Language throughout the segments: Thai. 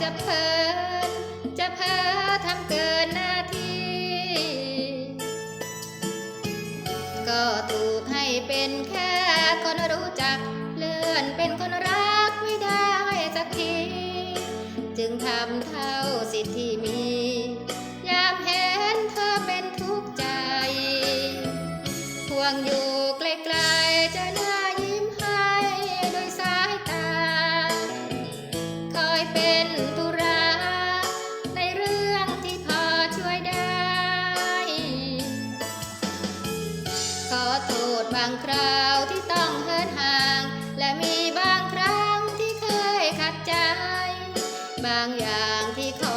จะเพลินจะเพ้อทำเกินหน้าที่ ก็ถูกให้เป็นแค่คนรู้จัก เลื่อนเป็นคนรักไม่ได้สักที จึงทำเท่าสิทธิ์ที่มี ยามเห็นเธอเป็นทุกข์ใจห่วงอยู่ไกลๆจะน่าางอย่างที่เขา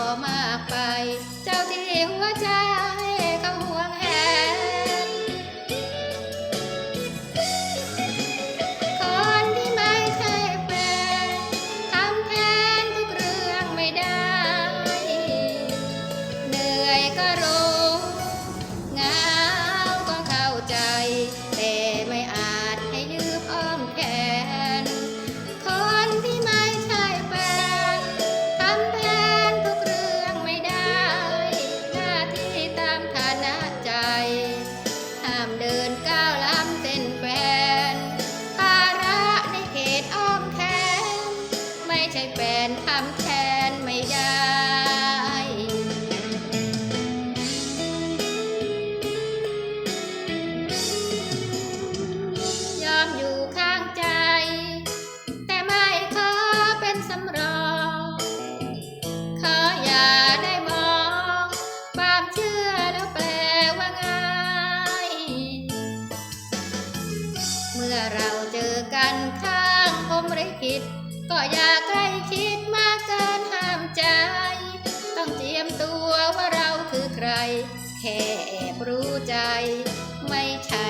มื่อเราเจอกันข้างผมริคิด ก็อย่าใกล้ชิดมากเกินห้ามใจ ต้องเจียมตัวว่าเราคือใคร แค่แอบรู้ใจ ไม่ใช่